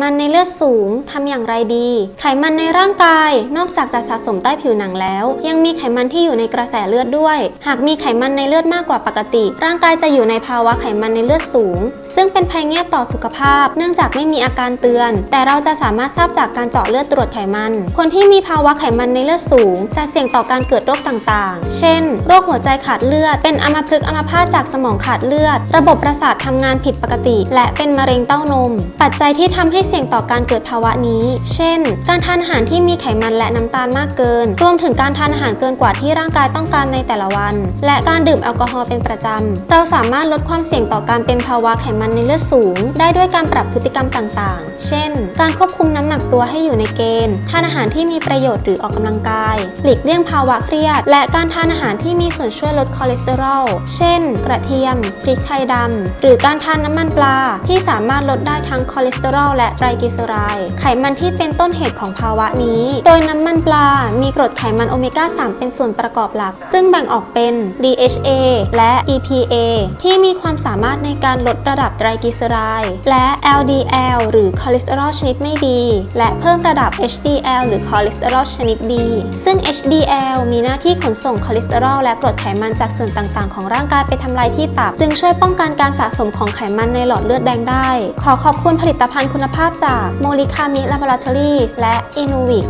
มันในเลือดสูงทำอย่างไรดี ไขมันในร่างกายนอกจากจะสะสมใต้ผิวหนังแล้ว ยังมีไขมันที่อยู่ในกระแสเลือดด้วย หากมีไขมันในเลือดมากกว่าปกติ ร่างกายจะอยู่ในภาวะไขมันในเลือดสูง ซึ่งเป็นภัยเงียบต่อสุขภาพ เนื่องจากไม่มีอาการเตือน แต่เราจะสามารถทราบจากการเจาะเลือดตรวจไขมัน คนที่มีภาวะไขมันในเลือดสูง จะเสี่ยงต่อการเกิดโรคต่างๆ เช่น โรคหัวใจขาดเลือด เป็นอัมพฤกษ์อัมพาตจากสมองขาดเลือด ระบบประสาททำงานผิดปกติ และเป็นมะเร็งเต้านม ปัจจัยที่ทำให้เสี่ยงต่อการเกิดภาวะนี้ เช่น การทานอาหารที่มีไขมันและน้ำตาลมากเกิน รวมถึงการทานอาหารเกินกว่าที่ร่างกายต้องการในแต่ละวัน และการดื่มแอลกอฮอล์เป็นประจำ เราสามารถลดความเสี่ยงต่อการเป็นภาวะไขมันในเลือดสูง ได้ด้วยการปรับพฤติกรรมต่างๆ เช่น การควบคุมน้ำหนักตัวให้อยู่ในเกณฑ์ ทานอาหารที่มีประโยชน์หรือออกกำลังกาย หลีกเลี่ยงภาวะเครียด และการทานอาหารที่มีส่วนช่วยลดคอเลสเตอรอล เช่น กระเทียม พริกไทยดำ หรือการทานน้ำมันปลาที่สามารถลดได้ทั้งคอเลสเตอรอลและไตรกลีเซอไรด์ไขมันที่เป็นต้นเหตุของภาวะนี้ โดยน้ำมันปลา มีกรดไขมันโอเมก้า 3 เป็นส่วนประกอบหลัก ซึ่งแบ่งออกเป็น DHA และ EPA ที่มีความสามารถในการลดระดับไตรกลีเซอไรด์และ LDL หรือคอเลสเตอรอลชนิดไม่ดี และเพิ่มระดับ HDL หรือคอเลสเตอรอลชนิดดี ซึ่ง HDL มีหน้าที่ขนส่งคอเลสเตอรอลและกรดไขมันจากส่วนต่างๆ ของร่างกายไปทำลายที่ตับ จึงช่วยป้องกันการสะสมของไขมันในหลอดเลือดแดงได้ ขอขอบคุณผลิตภัณฑ์คุณภาพจากโมลิคามิลาบอร์ทอรี่และอินูวิก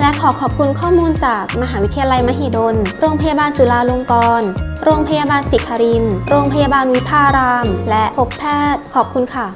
และขอขอบคุณข้อมูลจากมหาวิทยาลัยมหิดล โรงพยาบาลจุฬาลงกรณ์ โรงพยาบาลศิคริน โรงพยาบาลวิภาราม และพบแพทย์ ขอบคุณค่ะ